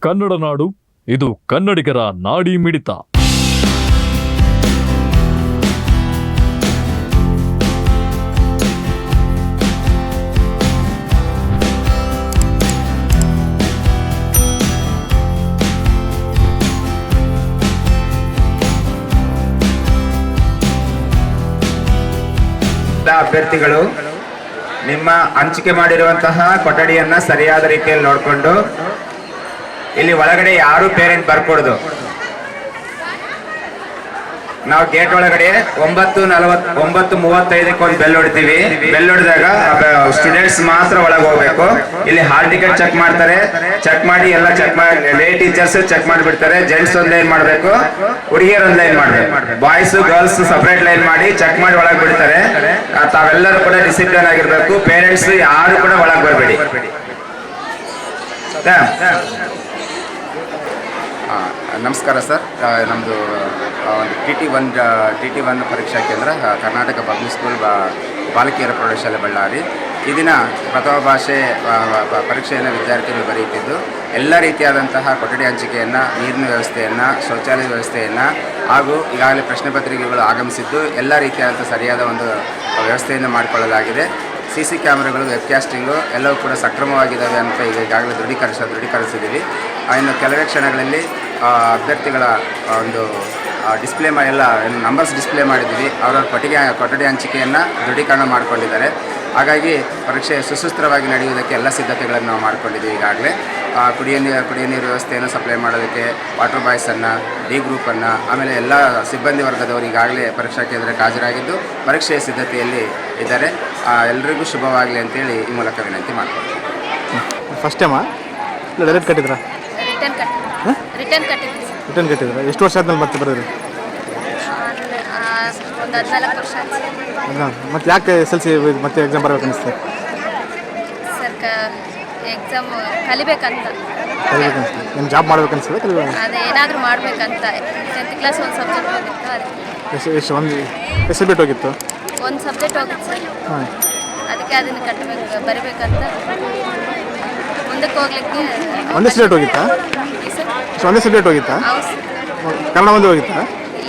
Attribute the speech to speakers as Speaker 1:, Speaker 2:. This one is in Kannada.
Speaker 1: ಕನ್ನಡ ನಾಡು ಇದು ಕನ್ನಡಿಗರ ನಾಡಿ ಮಿಡಿತ.
Speaker 2: ಅಭ್ಯರ್ಥಿಗಳು ನಿಮ್ಮ ಹಂಚಿಕೆ ಮಾಡಿರುವಂತಹ ಕೊಠಡಿಯನ್ನ ಸರಿಯಾದ ರೀತಿಯಲ್ಲಿ ನೋಡಿಕೊಂಡು ಇಲ್ಲಿ ಒಳಗಡೆ ಯಾರು ಪೇರೆಂಟ್ ಬರ್ಕೊಡುದು. ನಾವು ಗೇಟ್ ಒಳಗಡೆ ಒಂಬತ್ತು ನಲವತ್ ಒಂಬತ್ತು ಮೂವತ್ತೈದಕ್ಕೆ ಒಂದು ಬೆಲ್ ಹೊಡಿತೀವಿ. ಬೆಲ್ ಹೊಡೆದಾಗ ಸ್ಟೂಡೆಂಟ್ಸ್ ಮಾತ್ರ ಒಳಗೆ ಹೋಗ್ಬೇಕು. ಇಲ್ಲಿ ಹಾಲ್ ಟಿಕೆಟ್ ಚೆಕ್ ಮಾಡ್ತಾರೆ. ಚೆಕ್ ಮಾಡಿ ಎಲ್ಲ ಚೆಕ್ ಮಾಡಿ ಲೇ ಟೀಚರ್ಸ್ ಚೆಕ್ ಮಾಡಿಬಿಡ್ತಾರೆ. ಜೆಂಟ್ಸ್ ಒಂದು ಲೈನ್ ಮಾಡಬೇಕು. ಹುಡುಗಿಯರ್ ಒಂದು ಲೈನ್ ಮಾಡಬೇಕು. ಬಾಯ್ಸ್ ಗರ್ಲ್ಸ್ ಸಪರೇಟ್ ಲೈನ್ ಮಾಡಿ ಚೆಕ್ ಮಾಡಿ ಒಳಗೆ ಬಿಡ್ತಾರೆ. ತಾವೆಲ್ಲರೂ ಕೂಡ ಡಿಸಿಪ್ಲಿನ್ ಆಗಿರ್ಬೇಕು. ಪೇರೆಂಟ್ಸ್ ಯಾರು ಕೂಡ ಒಳಗೆ ಬರಬೇಡಿ.
Speaker 3: ನಮಸ್ಕಾರ ಸರ್. ನಮ್ಮದು ಒಂದು T T one T T one ಪರೀಕ್ಷಾ ಕೇಂದ್ರ ಕರ್ನಾಟಕ ಪಬ್ಲಿಕ್ ಸ್ಕೂಲ್ ಬಾಲಕಿಯರ ಪ್ರೌಢಶಾಲೆ ಬಳ್ಳಾರಿ. ಈ ದಿನ ಪ್ರಥಮ ಭಾಷೆ ಪರೀಕ್ಷೆಯನ್ನು ವಿದ್ಯಾರ್ಥಿಗಳು ಬರೆಯುತ್ತಿದ್ದು, ಎಲ್ಲ ರೀತಿಯಾದಂತಹ ಕೊಠಡಿ ಹಂಚಿಕೆಯನ್ನು, ನೀರಿನ ವ್ಯವಸ್ಥೆಯನ್ನು, ಶೌಚಾಲಯ ವ್ಯವಸ್ಥೆಯನ್ನು ಹಾಗೂ ಈಗಾಗಲೇ ಪ್ರಶ್ನೆ ಪತ್ರಿಕೆಗಳು ಆಗಮಿಸಿದ್ದು, ಎಲ್ಲ ರೀತಿಯಾದಂಥ ಸರಿಯಾದ ಒಂದು ವ್ಯವಸ್ಥೆಯನ್ನು ಮಾಡಿಕೊಳ್ಳಲಾಗಿದೆ. ಸಿ ಸಿ ಕ್ಯಾಮ್ರಾಗಳು, ವೆಬ್ಕ್ಯಾಸ್ಟಿಂಗು ಎಲ್ಲವೂ ಕೂಡ ಸಕ್ರಮವಾಗಿದ್ದಾವೆ ಅಂತ ಈಗ ಈಗಾಗಲೇ ದೃಢೀಕರಿಸ, ದೃಢೀಕರಿಸಿದ್ದೀವಿ. ಇನ್ನು ಕೆಲವೇ ಕ್ಷಣಗಳಲ್ಲಿ ಅಭ್ಯರ್ಥಿಗಳ ಒಂದು ಡಿಸ್ಪ್ಲೇ ಮಾ, ಎಲ್ಲ ನಂಬರ್ಸ್ ಡಿಸ್ಪ್ಲೇ ಮಾಡಿದ್ದೀವಿ. ಅವರ ಕೊಟ್ಟಿಗೆ, ಕೊಠಡಿ ಹಂಚಿಕೆಯನ್ನು ದೃಢೀಕರಣ ಮಾಡಿಕೊಂಡಿದ್ದಾರೆ. ಹಾಗಾಗಿ ಪರೀಕ್ಷೆ ಸುಸೂತ್ರವಾಗಿ ನಡೆಯುವುದಕ್ಕೆ ಎಲ್ಲ ಸಿದ್ಧತೆಗಳನ್ನು ನಾವು ಮಾಡಿಕೊಂಡಿದ್ದೀವಿ ಈಗಾಗಲೇ. ಕುಡಿಯೋ ನೀರು ಕುಡಿಯೋ ನೀರು ವ್ಯವಸ್ಥೆಯನ್ನು ಸಪ್ಲೈ ಮಾಡೋದಕ್ಕೆ ವಾಟರ್ ಬಾಯ್ಸನ್ನು ಡಿ ಗ್ರೂಪನ್ನು ಆಮೇಲೆ ಎಲ್ಲ ಸಿಬ್ಬಂದಿ ವರ್ಗದವರು ಈಗಾಗಲೇ ಪರೀಕ್ಷಾ ಕೇಂದ್ರಕ್ಕೆ ಹಾಜರಾಗಿದ್ದು ಪರೀಕ್ಷೆಯ ಸಿದ್ಧತೆಯಲ್ಲಿ ಇದ್ದಾರೆ. ಎಲ್ಲರಿಗೂ ಎಲ್ರಿಗೂ ಶುಭವಾಗಲಿ ಅಂತೇಳಿ ಈ ಮೂಲಕ ವಿನಂತಿ ಮಾಡ್ಕೊಳ್ತೀನಿ.
Speaker 4: ಫಸ್ಟ್ ಟೈಮಾ ಇಲ್ಲ ಡೈರೆಕ್ಟ್ ಕಟ್ಟಿದ್ರಾ?
Speaker 5: ರಿಟರ್ನ್ ಕಟ್ಟಿದ್ವಿ. ರಿಟರ್ನ್
Speaker 4: ಕಟ್ಟಿದ್ರಾ? ಎಷ್ಟು ವರ್ಷ ಆದ್ಮೇಲೆ ಮತ್ತೆ ಬರೋದ್ರಿ
Speaker 5: ಒಂದು ಹದಿನಾಲ್ಕು ವರ್ಷ ಆಯ್ತು
Speaker 4: ಎಕ್ಸಾಮ್ ಮತ್ತೆ ಯಾಕೆ ಎಸ್ ಎಲ್ ಸಿ ಮತ್ತೆ ಎಕ್ಸಾಮ್ ಬರಬೇಕು ಅನಿಸ್ತು
Speaker 5: ಸರ್ ಕ ಎಕ್ಸಾಮ್ ಕಲಿಬೇಕಂತ
Speaker 4: ಏನು ಜಾಬ್ ಮಾಡ್ಬೇಕು ಅನಿಸ್ತದೆ ಕಲಿಬೇಕು
Speaker 5: ಅದೇ ಏನಾದರೂ ಮಾಡಬೇಕಂತ. ಟೆಂತ್ ಕ್ಲಾಸ್ ಒಂದು ಸಬ್ಜೆಕ್ಟ್ ಹೋಗಿತ್ತು ಅದಕ್ಕೆ
Speaker 4: ಎಷ್ಟು ಎಷ್ಟು ಒಂದು ಎಷ್ಟು ಬಿಟ್ಟು ಹೋಗಿತ್ತು?
Speaker 5: ಒಂದು ಸಬ್ಜೆಕ್ಟ್ ಹೋಗಿತ್ತು ಸರ್
Speaker 4: ಹಾಂ.
Speaker 5: ಅದಕ್ಕೆ ಅದನ್ನು ಕಟ್ಟಬೇಕು ಬರಿಬೇಕಂತ. ಮುಂದಕ್ಕೆ ಹೋಗ್ಲಿಕ್ಕೆ
Speaker 4: ಒಂದೇ ಸಬ್ಜೆಕ್ಟ್ ಹೋಗಿತ್ತಾ?
Speaker 5: ಈ ಸರ್
Speaker 4: ಎಷ್ಟು ಒಂದೇ ಸಬ್ಜೆಕ್ಟ್ ಹೋಗಿತ್ತಾ?
Speaker 5: ಹೌದು ಸರ್
Speaker 4: ಕನ್ನಡ ಒಂದೇ ಹೋಗಿತ್ತಾ?